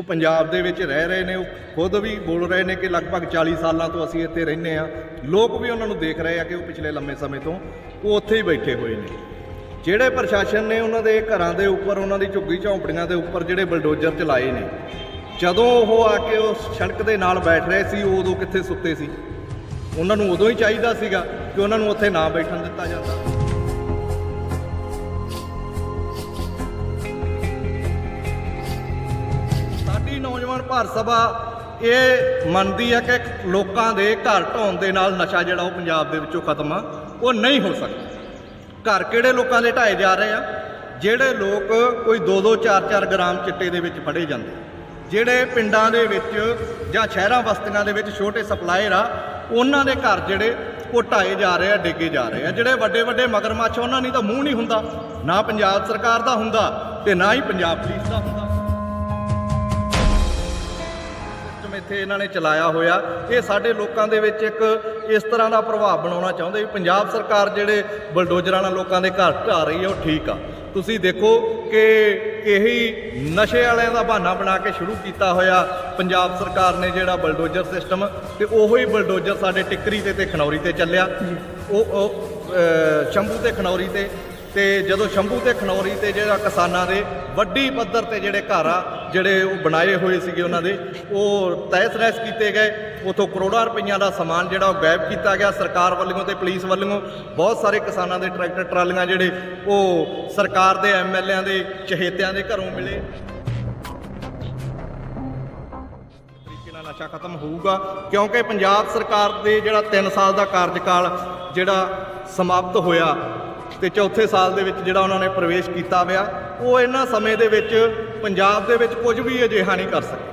ਉਹ ਪੰਜਾਬ ਦੇ ਵਿੱਚ ਰਹਿ ਰਹੇ ਨੇ, ਉਹ ਖੁਦ ਵੀ ਬੋਲ ਰਹੇ ਨੇ ਕਿ ਲਗਭਗ 40 ਸਾਲਾਂ ਤੋਂ ਅਸੀਂ ਇੱਥੇ ਰਹਿੰਦੇ ਆ ਲੋਕ ਵੀ ਉਹਨਾਂ ਨੂੰ ਦੇਖ ਰਹੇ ਆ ਕਿ ਉਹ ਪਿਛਲੇ ਲੰਮੇ ਸਮੇਂ ਤੋਂ ਉਹ ਉੱਥੇ ਹੀ ਬੈਠੇ ਹੋਏ ਨੇ। ਜਿਹੜੇ ਪ੍ਰਸ਼ਾਸਨ ਨੇ ਉਹਨਾਂ ਦੇ ਘਰਾਂ ਦੇ ਉੱਪਰ, ਉਹਨਾਂ ਦੀ ਝੁੱਗੀ ਝੌਂਪੜੀਆਂ ਦੇ ਉੱਪਰ ਜਿਹੜੇ ਬਲਡੋਜ਼ਰ ਚਲਾਏ ਨੇ, ਜਦੋਂ ਉਹ ਆ ਕੇ ਉਹ ਸੜਕ ਦੇ ਨਾਲ ਬੈਠ ਰਹੇ ਸੀ, ਉਹ ਉਦੋਂ ਕਿੱਥੇ ਸੁੱਤੇ ਸੀ? ਉਹਨਾਂ ਨੂੰ ਉਦੋਂ ਹੀ ਚਾਹੀਦਾ ਸੀਗਾ ਕਿ ਉਹਨਾਂ ਨੂੰ ਉੱਥੇ ਨਾ ਬੈਠਣ ਦਿੱਤਾ ਜਾਂਦਾ। ਭਾਰਤ ਸਭਾ, ਇਹ ਮੰਨਦੀ ਹੈ ਕਿ ਲੋਕਾਂ ਦੇ ਘਰ ਢਾਉਣ ਦੇ ਨਾਲ ਨਸ਼ਾ ਜਿਹੜਾ ਉਹ ਪੰਜਾਬ ਦੇ ਵਿੱਚੋਂ ਖਤਮ ਆ, ਉਹ ਨਹੀਂ ਹੋ ਸਕਦਾ। ਘਰ ਕਿਹੜੇ ਲੋਕਾਂ ਦੇ ਢਾਏ ਜਾ ਰਹੇ ਆ? ਜਿਹੜੇ ਲੋਕ ਕੋਈ 2-2 4-4 ਗ੍ਰਾਮ ਚਿੱਟੇ ਦੇ ਵਿੱਚ ਫੜੇ ਜਾਂਦੇ ਜਿਹੜੇ ਪਿੰਡਾਂ ਦੇ ਵਿੱਚ ਜਾਂ ਸ਼ਹਿਰਾਂ ਬਸਤੀਆਂ ਦੇ ਵਿੱਚ ਛੋਟੇ ਸਪਲਾਇਰ ਆ, ਉਹਨਾਂ ਦੇ ਘਰ ਜਿਹੜੇ ਉਹ ਢਾਏ ਜਾ ਰਹੇ ਆ, ਡਿੱਗੇ ਜਾ ਰਹੇ ਆ। ਜਿਹੜੇ ਵੱਡੇ ਵੱਡੇ ਮਗਰਮੱਛ ਉਹਨਾਂ ਨਹੀਂ ਤਾਂ ਮੂੰਹ ਨਹੀਂ ਹੁੰਦਾ, ਨਾ ਪੰਜਾਬ ਸਰਕਾਰ ਦਾ ਹੁੰਦਾ ਤੇ ਨਾ ਹੀ ਪੰਜਾਬ ਪੁਲਿਸ ਦਾ ਹੁੰਦਾ। ਇੱਥੇ ਇਹਨਾਂ ਨੇ ਚਲਾਇਆ ਹੋਇਆ। ਇਹ ਸਾਡੇ ਲੋਕਾਂ ਦੇ ਵਿੱਚ ਇੱਕ ਇਸ ਤਰ੍ਹਾਂ ਦਾ ਪ੍ਰਭਾਵ ਬਣਾਉਣਾ ਚਾਹੁੰਦੇ ਵੀ ਪੰਜਾਬ ਸਰਕਾਰ ਜਿਹੜੇ ਬਲਡੋਜ਼ਰਾਂ ਨਾਲ ਲੋਕਾਂ ਦੇ ਘਰ ਢਾ ਰਹੀ ਹੈ, ਉਹ ਠੀਕ ਆ। ਤੁਸੀਂ ਦੇਖੋ ਕਿ ਇਹੀ ਨਸ਼ੇ ਵਾਲਿਆਂ ਦਾ ਬਹਾਨਾ ਬਣਾ ਕੇ ਸ਼ੁਰੂ ਕੀਤਾ ਹੋਇਆ ਪੰਜਾਬ ਸਰਕਾਰ ਨੇ ਜਿਹੜਾ ਬਲਡੋਜ਼ਰ ਸਿਸਟਮ ਤੇ ਉਹੋ ਹੀ ਬਲਡੋਜ਼ਰ ਸਾਡੇ ਟਿੱਕਰੀ ਤੇ ਤੇ ਖਨੌਰੀ ਤੇ ਚੱਲਿਆ। ਉਹ ਉਹ ਸ਼ੰਭੂ ਤੇ ਖਨੌਰੀ ਤੇ ਤੇ ਜਦੋਂ ਸ਼ੰਭੂ ਤੇ ਖਨੌਰੀ ਤੇ ਜਿਹੜਾ ਕਿਸਾਨਾਂ ਦੇ ਵੱਡੀ ਪੱਧਰ ਤੇ ਜਿਹੜੇ ਘਰ ਆ, ਜਿਹੜੇ ਉਹ ਬਣਾਏ ਹੋਏ ਸੀਗੇ ਉਹਨਾਂ ਦੇ, ਉਹ ਤਹਿਸ ਨਹਿਸ ਕੀਤੇ ਗਏ। ਉਥੋਂ ਕਰੋੜਾਂ ਰੁਪਈਆਂ ਦਾ ਸਮਾਨ ਜਿਹੜਾ ਉਹ ਗਾਇਬ ਕੀਤਾ ਗਿਆ। ਸਰਕਾਰ ਵੱਲੋਂ ਤੇ ਪੁਲਿਸ ਵੱਲੋਂ ਬਹੁਤ ਸਾਰੇ ਕਿਸਾਨਾਂ ਦੇ ਟਰੈਕਟਰ, ਟਰਾਲੀਆਂ ਜਿਹੜੇ ਉਹ ਸਰਕਾਰ ਦੇ ਐਮਐਲਏਆਂ ਦੇ ਚਹੇਤਿਆਂ ਦੇ ਘਰੋਂ ਮਿਲੇ। ਤਰੀਕੇ ਨਾਲ ਨਸ਼ਾ ਖਤਮ ਹੋਊਗਾ, ਕਿਉਂਕਿ ਪੰਜਾਬ ਸਰਕਾਰ ਦੇ ਜਿਹੜਾ 3 ਸਾਲ ਦਾ ਕਾਰਜਕਾਲ ਜਿਹੜਾ ਸਮਾਪਤ ਹੋਇਆ ਤੇ ਚੌਥੇ ਸਾਲ ਦੇ ਵਿੱਚ ਜਿਹੜਾ ਉਹਨਾਂ ਨੇ ਪ੍ਰਵੇਸ਼ ਕੀਤਾ ਹੋਇਆ ਉਹ ਇਹਨਾਂ ਸਮੇਂ ਦੇ ਵਿੱਚ ਪੰਜਾਬ ਦੇ ਵਿੱਚ ਕੁਝ ਵੀ ਅਜਿਹਾ ਨਹੀਂ ਕਰ ਸਕੇ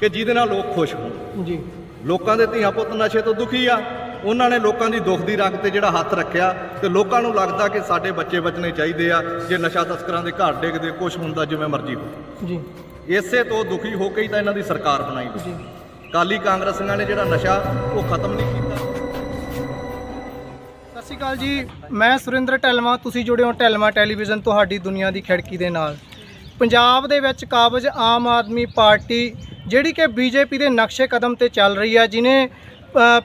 ਕਿ ਜਿਹਦੇ ਨਾਲ ਲੋਕ ਖੁਸ਼ ਹੋਣ। ਜੀ। ਲੋਕਾਂ ਦੇ ਧੀਆਂ ਪੁੱਤ ਨਸ਼ੇ ਤੋਂ ਦੁਖੀ ਆ। ਉਹਨਾਂ ਨੇ ਲੋਕਾਂ ਦੀ ਦੁੱਖ ਦੀ ਰੱਖ ਤੇ ਜਿਹੜਾ ਹੱਥ ਰੱਖਿਆ ਤੇ ਲੋਕਾਂ ਨੂੰ ਲੱਗਦਾ ਕਿ ਸਾਡੇ ਬੱਚੇ ਬਚਣੇ ਚਾਹੀਦੇ ਆ ਜੇ ਨਸ਼ਾ ਤਸਕਰਾਂ ਦੇ ਘਰ ਡਿੱਗਦੇ ਕੁਝ ਹੁੰਦਾ ਜਿਵੇਂ ਮਰਜ਼ੀ ਹੋ ਜੀ। ਇਸੇ ਤੋਂ ਦੁਖੀ ਹੋ ਕੇ ਹੀ ਤਾਂ ਇਹਨਾਂ ਦੀ ਸਰਕਾਰ ਬਣਾਈ ਗਈ ਜੀ। ਕਾਲੀ ਕਾਂਗਰਸੀਆਂ ਨੇ ਜਿਹੜਾ ਨਸ਼ਾ ਉਹ ਖਤਮ ਨਹੀਂ ਕੀਤਾ। ਸਤਿ ਸ਼੍ਰੀ ਅਕਾਲ ਜੀ। ਮੈਂ ਸੁਰਿੰਦਰ ਢਲਵਾ, ਤੁਸੀਂ ਜੁੜੇ ਹੋ ਢਲਵਾ ਟੈਲੀਵਿਜ਼ਨ, ਤੁਹਾਡੀ ਦੁਨੀਆ ਦੀ ਖਿੜਕੀ ਦੇ ਨਾਲ। ਪੰਜਾਬ ਦੇ ਵਿੱਚ ਕਾਬਜ ਆਮ ਆਦਮੀ ਪਾਰਟੀ, ਜਿਹੜੀ ਕਿ ਬੀਜੇਪੀ ਦੇ ਨਕਸ਼ੇ ਕਦਮ ਤੇ ਚੱਲ ਰਹੀ ਹੈ, ਜਿਨੇ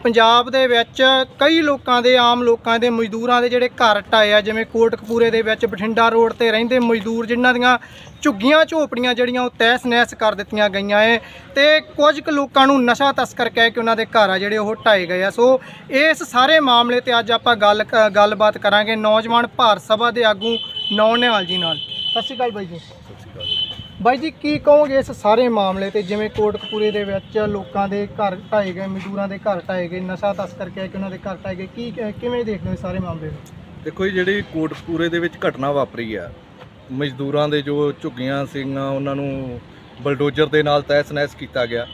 ਪੰਜਾਬ ਦੇ ਵਿੱਚ ਕਈ ਲੋਕਾਂ ਦੇ, ਆਮ ਲੋਕਾਂ ਦੇ, ਮਜ਼ਦੂਰਾਂ ਦੇ ਜਿਹੜੇ ਘਰ ਢਾਏ ਆ, ਜਿਵੇਂ ਕੋਟਕਪੂਰੇ ਦੇ ਵਿੱਚ, ਬਠਿੰਡਾ ਰੋਡ ਤੇ ਰਹਿੰਦੇ ਮਜ਼ਦੂਰ, ਜਿਨ੍ਹਾਂ ਦੀਆਂ ਝੁੱਗੀਆਂ ਝੋਪੜੀਆਂ ਜਿਹੜੀਆਂ ਉਹ ਤਹਿਸ ਨਹਿਸ ਕਰ ਦਿੱਤੀਆਂ ਗਈਆਂ ਏ। ਤੇ ਕੁਝ ਕੁ ਲੋਕਾਂ ਨੂੰ ਨਸ਼ਾ ਤਸਕਰ ਕਹਿ ਕੇ ਉਹਨਾਂ ਦੇ ਘਰ ਆ ਜਿਹੜੇ ਉਹ ਢਾਏ ਗਏ ਆ। ਸੋ ਇਸ ਸਾਰੇ ਮਾਮਲੇ ਤੇ ਅੱਜ ਆਪਾਂ ਗੱਲ ਗੱਲਬਾਤ ਕਰਾਂਗੇ। ਨੌਜਵਾਨ ਭਾਰਤ ਸਭਾ ਦੇ ਆਗੂ ਨੌਨਿਹਾਲ ਜੀ ਨਾਲ। ਸਤਿ ਸ਼੍ਰੀ ਅਕਾਲ ਬਾਈ ਜੀ। ਬਾਈ ਜੀ, ਕੀ ਕਹੋਗੇ ਇਸ ਸਾਰੇ ਮਾਮਲੇ ਤੇ? ਜਿਵੇਂ ਕੋਟਕਪੂਰੇ ਦੇ ਵਿੱਚ ਲੋਕਾਂ ਦੇ ਘਰ ਢਾਏ ਗਏ, ਮਜ਼ਦੂਰਾਂ ਦੇ ਘਰ ਢਾਏ ਗਏ, ਨਸ਼ਾ ਤਸਕਰ ਕਹਿ ਕੇ ਉਹਨਾਂ ਦੇ ਘਰ ਢਾਏ ਗਏ, ਕੀ ਕਿਵੇਂ ਦੇਖਦੇ ਹੋ ਇਸ ਸਾਰੇ ਮਾਮਲੇ ਨੂੰ? ਦੇਖੋ ਜੀ, ਜਿਹੜੀ ਕੋਟਕਪੂਰੇ ਦੇ ਵਿੱਚ ਘਟਨਾ ਵਾਪਰੀ ਆ, ਮਜ਼ਦੂਰਾਂ ਦੇ ਜੋ ਝੁੱਗੀਆਂ ਸੀਗੀਆਂ, ਉਹਨਾਂ ਨੂੰ ਬਲਡੋਜ਼ਰ ਦੇ ਨਾਲ ਤਹਿਸ ਨਹਿਸ ਕੀਤਾ ਗਿਆ।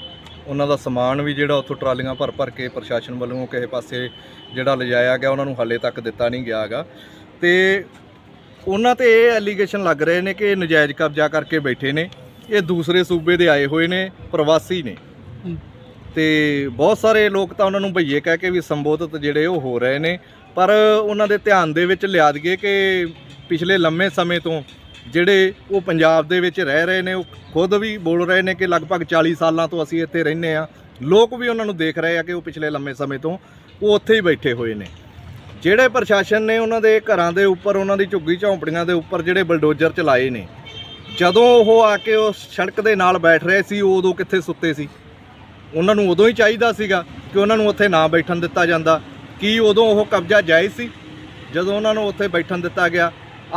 ਉਹਨਾਂ ਦਾ ਸਮਾਨ ਵੀ ਜਿਹੜਾ ਉੱਥੋਂ ਟਰਾਲੀਆਂ ਭਰ ਭਰ ਕੇ ਪ੍ਰਸ਼ਾਸਨ ਵੱਲੋਂ ਕਿਸੇ ਪਾਸੇ ਜਿਹੜਾ ਲਿਜਾਇਆ ਗਿਆ, ਉਹਨਾਂ ਨੂੰ ਹਾਲੇ ਤੱਕ ਦਿੱਤਾ ਨਹੀਂ ਗਿਆ ਹੈਗਾ ਤੇ ਉਹਨਾਂ ਤੇ ਇਹ ਐਲੀਗੇਸ਼ਨ ਲੱਗ ਰਹੇ ਨੇ ਕਿ ਇਹ ਨਜਾਇਜ਼ ਕਬਜ਼ਾ ਕਰਕੇ ਬੈਠੇ ਨੇ ਇਹ ਦੂਸਰੇ ਸੂਬੇ ਦੇ ਆਏ ਹੋਏ ਨੇ ਪ੍ਰਵਾਸੀ ਨੇ। ਤੇ ਬਹੁਤ ਸਾਰੇ ਲੋਕ ਤਾਂ ਉਹਨਾਂ ਨੂੰ ਭਈਏ ਕਹਿ ਕੇ ਵੀ ਸੰਬੋਧਿਤ ਜਿਹੜੇ ਉਹ ਹੋ ਰਹੇ ਨੇ ਪਰ ਉਹਨਾਂ ਦੇ ਧਿਆਨ ਦੇ ਵਿੱਚ ਲਿਆ ਦਈਏ ਕਿ ਪਿਛਲੇ ਲੰਮੇ ਸਮੇਂ ਤੋਂ ਜਿਹੜੇ ਉਹ ਪੰਜਾਬ ਦੇ ਵਿੱਚ ਰਹਿ ਰਹੇ ਨੇ ਉਹ ਖੁਦ ਵੀ ਬੋਲ ਰਹੇ ਨੇ ਕਿ ਲਗਭਗ 40 ਸਾਲਾਂ ਤੋਂ ਅਸੀਂ ਇੱਥੇ ਰਹਿੰਦੇ ਆ ਲੋਕ ਵੀ ਉਹਨਾਂ ਨੂੰ ਦੇਖ ਰਹੇ ਆ ਕਿ ਉਹ ਪਿਛਲੇ ਲੰਮੇ ਸਮੇਂ ਤੋਂ ਉਹ ਉੱਥੇ ਹੀ ਬੈਠੇ ਹੋਏ ਨੇ। ਜਿਹੜੇ ਪ੍ਰਸ਼ਾਸਨ ਨੇ ਉਹਨਾਂ ਦੇ ਘਰਾਂ ਦੇ ਉੱਪਰ, ਉਹਨਾਂ ਦੀ ਝੁੱਗੀ ਝੌਂਪੜੀਆਂ ਦੇ ਉੱਪਰ ਜਿਹੜੇ ਬਲਡੋਜ਼ਰ ਚਲਾਏ ਨੇ, ਜਦੋਂ ਉਹ ਆ ਕੇ ਉਸ ਸੜਕ ਦੇ ਨਾਲ ਬੈਠ ਰਹੇ ਸੀ ਉਦੋਂ ਕਿੱਥੇ ਸੁੱਤੇ ਸੀ? ਉਹਨਾਂ ਨੂੰ ਉਦੋਂ ਹੀ ਚਾਹੀਦਾ ਸੀਗਾ ਕਿ ਉਹਨਾਂ ਨੂੰ ਉੱਥੇ ਨਾ ਬੈਠਣ ਦਿੱਤਾ ਜਾਂਦਾ। ਕੀ ਉਦੋਂ ਉਹ ਕਬਜ਼ਾ ਜਾਇਜ਼ ਸੀ? ਜਦੋਂ ਉਹਨਾਂ ਨੂੰ ਉੱਥੇ ਬੈਠਣ ਦਿੱਤਾ ਗਿਆ।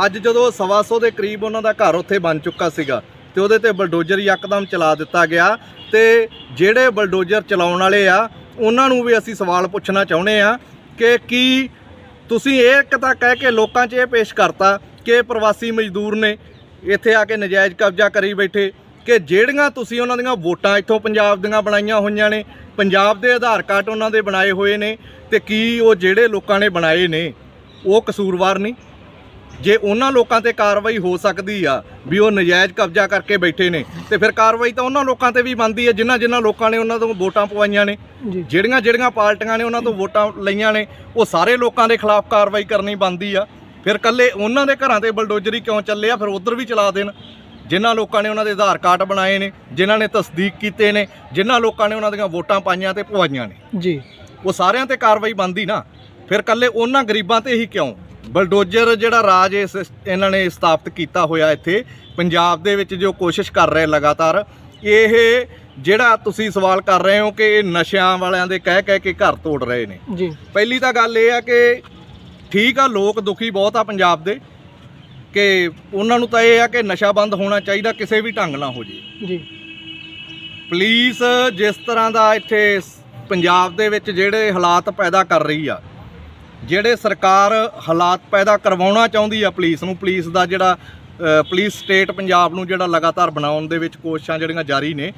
ਅੱਜ ਜਦੋਂ ਸਵਾ ਸੌ ਦੇ ਕਰੀਬ ਉਹਨਾਂ ਦਾ ਘਰ ਉੱਥੇ ਬਣ ਚੁੱਕਾ ਸੀਗਾ ਤੇ ਉਹਦੇ ਤੇ ਬਲਡੋਜ਼ਰ ਯਕਦਮ ਚਲਾ ਦਿੱਤਾ ਗਿਆ ਤੇ ਜਿਹੜੇ ਬਲਡੋਜ਼ਰ ਚਲਾਉਣ ਵਾਲੇ ਆ, ਉਹਨਾਂ ਨੂੰ ਵੀ ਅਸੀਂ ਸਵਾਲ ਪੁੱਛਣਾ ਚਾਹੁੰਦੇ ਆ ਕਿ ਕੀ ਤੁਸੀਂ ਇਹ ਇੱਕ ਤਾਂ ਕਹਿ ਕੇ ਲੋਕਾਂ 'ਚ ਇਹ ਪੇਸ਼ ਕਰਤਾ ਕਿ ਪ੍ਰਵਾਸੀ ਮਜ਼ਦੂਰ ਨੇ ਇੱਥੇ ਆ ਕੇ ਨਜਾਇਜ਼ ਕਬਜ਼ਾ ਕਰੀ ਬੈਠੇ ਕਿ ਜਿਹੜੀਆਂ ਤੁਸੀਂ ਉਹਨਾਂ ਦੀਆਂ ਵੋਟਾਂ ਇੱਥੋਂ ਪੰਜਾਬ ਦੀਆਂ ਬਣਾਈਆਂ ਹੋਈਆਂ ਨੇ, ਪੰਜਾਬ ਦੇ ਆਧਾਰ ਕਾਰਡ ਉਹਨਾਂ ਦੇ ਬਣਾਏ ਹੋਏ ਨੇ ਤੇ ਕੀ ਉਹ ਜਿਹੜੇ ਲੋਕਾਂ ਨੇ ਬਣਾਏ ਨੇ, ਉਹ ਕਸੂਰਵਾਰ ਨਹੀਂ ਜੇ ਉਹਨਾਂ ਲੋਕਾਂ ਤੇ ਕਾਰਵਾਈ ਹੋ ਸਕਦੀ ਆ ਵੀ ਉਹ ਨਜਾਇਜ਼ ਕਬਜ਼ਾ ਕਰਕੇ ਬੈਠੇ ਨੇ ਤੇ ਫਿਰ ਕਾਰਵਾਈ ਤਾਂ ਉਹਨਾਂ ਲੋਕਾਂ ਤੇ ਵੀ ਬਣਦੀ ਹੈ ਜਿਨ੍ਹਾਂ ਜਿਨ੍ਹਾਂ ਲੋਕਾਂ ਨੇ ਉਹਨਾਂ ਤੋਂ ਵੋਟਾਂ ਪਵਾਈਆਂ ਨੇ। ਜਿਹੜੀਆਂ ਜਿਹੜੀਆਂ ਪਾਰਟੀਆਂ ਨੇ ਉਹਨਾਂ ਤੋਂ ਵੋਟਾਂ ਲਈਆਂ ਨੇ ਉਹ ਸਾਰੇ ਲੋਕਾਂ ਦੇ ਖਿਲਾਫ ਕਾਰਵਾਈ ਕਰਨੀ ਬਣਦੀ ਆ। ਫਿਰ ਕੱਲੇ ਉਹਨਾਂ ਦੇ ਘਰਾਂ ਤੇ ਬਲਡੋਜ਼ਰੀ ਕਿਉਂ ਚੱਲੇ ਆ? ਫਿਰ ਉਧਰ ਵੀ ਚਲਾ ਦੇਣ। ਜਿਨ੍ਹਾਂ ਲੋਕਾਂ ਨੇ ਉਹਨਾਂ ਦੇ ਆਧਾਰ ਕਾਰਡ ਬਣਾਏ ਨੇ ਜਿਨ੍ਹਾਂ ਨੇ ਤਸਦੀਕ ਕੀਤੇ ਨੇ ਜਿਨ੍ਹਾਂ ਲੋਕਾਂ ਨੇ ਉਹਨਾਂ ਦੀਆਂ ਵੋਟਾਂ ਪਾਈਆਂ ਤੇ ਪਵਾਈਆਂ ਨੇ। ਜੀ। ਉਹ ਸਾਰਿਆਂ ਤੇ ਕਾਰਵਾਈ ਬੰਦੀ ਨਾ। ਫਿਰ ਕੱਲੇ ਉਹਨਾਂ ਗਰੀਬਾਂ ਤੇ ਹੀ ਕਿਉਂ? ਬਲਡੋਜ਼ਰ ਜਿਹੜਾ ਰਾਜ ਇਸ ਇਹਨਾਂ ਨੇ ਸਥਾਪਿਤ ਕੀਤਾ ਹੋਇਆ ਇੱਥੇ ਪੰਜਾਬ ਦੇ ਵਿੱਚ ਜੋ ਕੋਸ਼ਿਸ਼ ਕਰ ਰਹੇ ਲਗਾਤਾਰ ਇਹ ਜਿਹੜਾ ਤੁਸੀਂ ਸਵਾਲ ਕਰ ਰਹੇ ਹੋ ਕਿ ਇਹ ਨਸ਼ਿਆਂ ਵਾਲਿਆਂ ਦੇ ਕਹਿ ਕਹਿ ਕੇ ਘਰ ਤੋੜ ਰਹੇ ਨੇ। ਜੀ। ਪਹਿਲੀ ਤਾਂ ਗੱਲ ਇਹ ਆ ਕਿ ਠੀਕ ਆ ਲੋਕ ਦੁਖੀ ਬਹੁਤ ਆ ਪੰਜਾਬ ਦੇ ਕਿ ਉਹਨਾਂ ਨੂੰ ਤਾਂ ਇਹ ਆ ਕਿ ਨਸ਼ਾ ਬੰਦ ਹੋਣਾ ਚਾਹੀਦਾ ਕਿਸੇ ਵੀ ਢੰਗ ਨਾਲ ਹੋ ਜੇ। ਜੀ। ਪੁਲਿਸ ਜਿਸ ਤਰ੍ਹਾਂ ਦਾ ਇੱਥੇ ਪੰਜਾਬ ਦੇ ਵਿੱਚ ਜਿਹੜੇ ਹਾਲਾਤ ਪੈਦਾ ਕਰ ਰਹੀ ਆ ਜਿਹੜੇ ਸਰਕਾਰ ਹਾਲਾਤ ਪੈਦਾ ਕਰਵਾਉਣਾ ਚਾਹੁੰਦੀ ਆ ਪੁਲਿਸ ਨੂੰ, ਪੁਲਿਸ ਦਾ ਜਿਹੜਾ ਪੁਲਿਸ ਸਟੇਟ ਪੰਜਾਬ ਨੂੰ ਜਿਹੜਾ ਲਗਾਤਾਰ ਬਣਾਉਣ ਦੇ ਵਿੱਚ ਕੋਸ਼ਿਸ਼ਾਂ ਜਿਹੜੀਆਂ ਜਾਰੀ ਨੇ,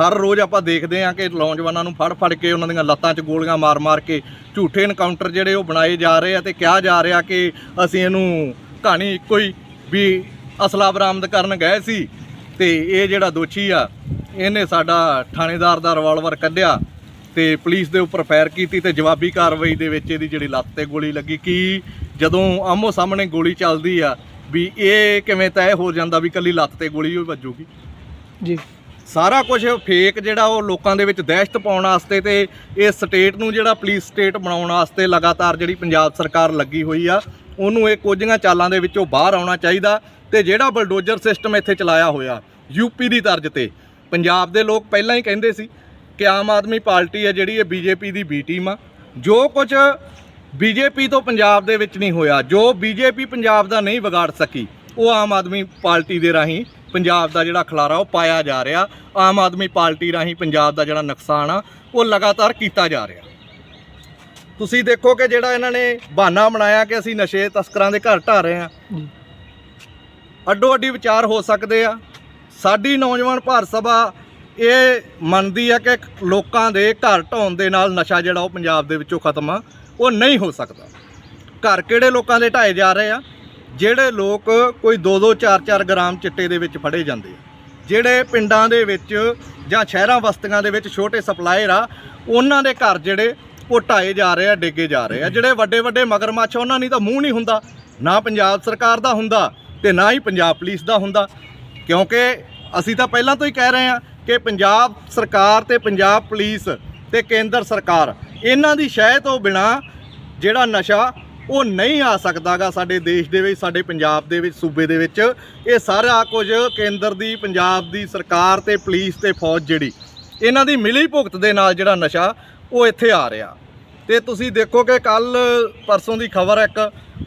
ਹਰ ਰੋਜ਼ ਆਪਾਂ ਦੇਖਦੇ ਆ ਕਿ ਨੌਜਵਾਨਾਂ ਨੂੰ ਫੜ ਫੜ ਕੇ ਉਹਨਾਂ ਦੀਆਂ ਲੱਤਾਂ 'ਚ ਗੋਲੀਆਂ ਮਾਰ ਮਾਰ ਕੇ ਝੂਠੇ ਇਨਕਾਊਂਟਰ ਜਿਹੜੇ ਉਹ ਬਣਾਏ ਜਾ ਰਹੇ ਆ ਤੇ ਕਿਹਾ ਜਾ ਰਿਹਾ ਕਿ ਅਸੀਂ ਇਹਨੂੰ ਕਹਾਣੀ ਇੱਕੋ ਹੀ ਵੀ ਅਸਲਾ ਬਰਾਮਦ ਕਰਨ ਗਏ ਸੀ ਤੇ ਇਹ ਜਿਹੜਾ ਦੋਸ਼ੀ ਆ, ਇਹਨੇ ਸਾਡਾ ਥਾਣੇਦਾਰ ਦਾ ਰਿਵਾਲਵਰ ਕੱਢਿਆ। ਤੇ ਪੁਲਿਸ ਦੇ ਉੱਪਰ ਫਾਇਰ ਕੀਤੀ ਤੇ ਜਵਾਬੀ ਕਾਰਵਾਈ ਦੇ ਵਿੱਚ ਇਹਦੀ ਜਿਹੜੀ ਲੱਤ ਤੇ ਗੋਲੀ ਲੱਗੀ। ਕੀ ਜਦੋਂ ਆਮੋ ਸਾਹਮਣੇ ਗੋਲੀ ਚੱਲਦੀ ਆ ਵੀ ਇਹ ਕਿਵੇਂ ਤੈਅ ਹੋ ਜਾਂਦਾ ਵੀ ਕੱਲੀ ਲੱਤ ਤੇ ਗੋਲੀ ਹੀ ਵੱਜੂਗੀ? ਜੀ। ਸਾਰਾ ਕੁਝ ਫੇਕ ਜਿਹੜਾ ਉਹ ਲੋਕਾਂ ਦੇ ਵਿੱਚ ਦਹਿਸ਼ਤ ਪਾਉਣ ਵਾਸਤੇ ਤੇ ਇਹ ਸਟੇਟ ਨੂੰ ਜਿਹੜਾ ਪੁਲਿਸ ਸਟੇਟ ਬਣਾਉਣ ਵਾਸਤੇ ਲਗਾਤਾਰ ਜਿਹੜੀ ਪੰਜਾਬ ਸਰਕਾਰ ਲੱਗੀ ਹੋਈ ਆ ਉਹਨੂੰ ਇਹ ਕੋਝੀਆਂ ਚਾਲਾਂ ਦੇ ਵਿੱਚੋਂ ਬਾਹਰ ਆਉਣਾ ਚਾਹੀਦਾ ਤੇ ਜਿਹੜਾ ਬਲਡੋਜ਼ਰ ਸਿਸਟਮ ਇੱਥੇ ਚਲਾਇਆ ਹੋਇਆ ਯੂਪੀ ਦੀ ਤਰਜ਼ ਤੇ। ਪੰਜਾਬ ਦੇ ਲੋਕ ਪਹਿਲਾਂ ਹੀ ਕਹਿੰਦੇ ਸੀ ਕਿ ਆਮ ਆਦਮੀ ਪਾਰਟੀ ਹੈ ਜਿਹੜੀ ਇਹ ਬੀਜੇਪੀ ਦੀ ਬੀ ਟੀਮ ਆ। ਜੋ ਕੁਝ ਬੀਜੇਪੀ ਤੋਂ ਪੰਜਾਬ ਦੇ ਵਿੱਚ ਨਹੀਂ ਹੋਇਆ ਜੋ ਬੀਜੇਪੀ ਪੰਜਾਬ ਦਾ ਨਹੀਂ ਵਿਗਾੜ ਸਕੀ ਉਹ ਆਮ ਆਦਮੀ ਪਾਰਟੀ ਦੇ ਰਾਹੀਂ ਪੰਜਾਬ ਦਾ ਜਿਹੜਾ ਖਲਾਰਾ ਉਹ ਪਾਇਆ ਜਾ ਰਿਹਾ। ਆਮ ਆਦਮੀ ਪਾਰਟੀ ਰਾਹੀਂ ਪੰਜਾਬ ਦਾ ਜਿਹੜਾ ਨੁਕਸਾਨ ਆ ਉਹ ਲਗਾਤਾਰ ਕੀਤਾ ਜਾ ਰਿਹਾ। ਤੁਸੀਂ ਦੇਖੋ ਕਿ ਜਿਹੜਾ ਇਹਨਾਂ ਨੇ ਬਹਾਨਾ ਬਣਾਇਆ ਕਿ ਅਸੀਂ ਨਸ਼ੇ ਤਸਕਰਾਂ ਦੇ ਘਰ ਢਾ ਰਹੇ ਆ ਅੱਡੋ ਅੱਡੀ ਵਿਚਾਰ ਹੋ ਸਕਦੇ ਆ। ਸਾਡੀ ਨੌਜਵਾਨ ਭਾਰਤ ਸਭਾ ਇਹ ਮੰਨਦੀ ਆ ਕਿ ਲੋਕਾਂ ਦੇ ਘਰ ਢਾਉਣ ਦੇ ਨਾਲ ਨਸ਼ਾ ਜਿਹੜਾ ਉਹ ਪੰਜਾਬ ਦੇ ਵਿੱਚੋਂ ਖਤਮ ਆ, ਉਹ ਨਹੀਂ ਹੋ ਸਕਦਾ। ਘਰ ਕਿਹੜੇ ਲੋਕਾਂ ਦੇ ਢਾਏ ਜਾ ਰਹੇ ਆ? ਜਿਹੜੇ ਲੋਕ ਕੋਈ 2-2 4-4 ਗ੍ਰਾਮ ਚਿੱਟੇ ਦੇ ਵਿੱਚ ਫੜੇ ਜਾਂਦੇ ਆ। ਜਿਹੜੇ ਪਿੰਡਾਂ ਦੇ ਵਿੱਚ ਜਾਂ ਸ਼ਹਿਰਾਂ ਬਸਤੀਆਂ ਦੇ ਵਿੱਚ ਛੋਟੇ ਸਪਲਾਇਰ ਆ, ਉਹਨਾਂ ਦੇ ਘਰ ਜਿਹੜੇ ਉਹ ਢਾਏ ਜਾ ਰਹੇ ਆ, ਡੇਗੇ ਜਾ ਰਹੇ ਆ। ਜਿਹੜੇ ਵੱਡੇ ਵੱਡੇ ਮਗਰਮੱਛ ਉਹਨਾਂ ਨਹੀਂ ਤਾਂ ਮੂੰਹ ਨਹੀਂ ਹੁੰਦਾ। ਨਾ ਪੰਜਾਬ ਸਰਕਾਰ ਦਾ ਹੁੰਦਾ ਤੇ ਨਾ ਹੀ ਪੰਜਾਬ ਪੁਲਿਸ ਦਾ ਹੁੰਦਾ। ਕਿਉਂਕਿ ਅਸੀਂ ਤਾਂ ਪਹਿਲਾਂ ਤੋਂ ਹੀ ਕਹਿ ਰਹੇ ਹਾਂ ਕਿ ਪੰਜਾਬ ਸਰਕਾਰ ਤੇ ਪੰਜਾਬ ਪੁਲਿਸ ਤੇ ਕੇਂਦਰ ਸਰਕਾਰ ਇਹਨਾਂ ਦੀ ਸ਼ਹਿ ਤੋਂ ਬਿਨਾ ਜਿਹੜਾ ਨਸ਼ਾ ਉਹ ਨਹੀਂ ਆ ਸਕਦਾਗਾ ਸਾਡੇ ਦੇਸ਼ ਦੇ ਵਿੱਚ, ਸਾਡੇ ਪੰਜਾਬ ਦੇ ਵਿੱਚ, ਸੂਬੇ ਦੇ ਵਿੱਚ। ਇਹ ਸਾਰਾ ਕੁਝ ਕੇਂਦਰ ਦੀ, ਪੰਜਾਬ ਦੀ ਸਰਕਾਰ ਤੇ ਪੁਲਿਸ ਤੇ ਫੌਜ ਜਿਹੜੀ, ਇਹਨਾਂ ਦੀ ਮਿਲੀ ਭੁਗਤ ਦੇ ਨਾਲ ਜਿਹੜਾ ਨਸ਼ਾ ਉਹ ਇੱਥੇ ਆ ਰਿਹਾ। ਤੇ ਤੁਸੀਂ ਦੇਖੋ ਕਿ ਕੱਲ ਪਰਸੋਂ ਦੀ ਖਬਰ ਇੱਕ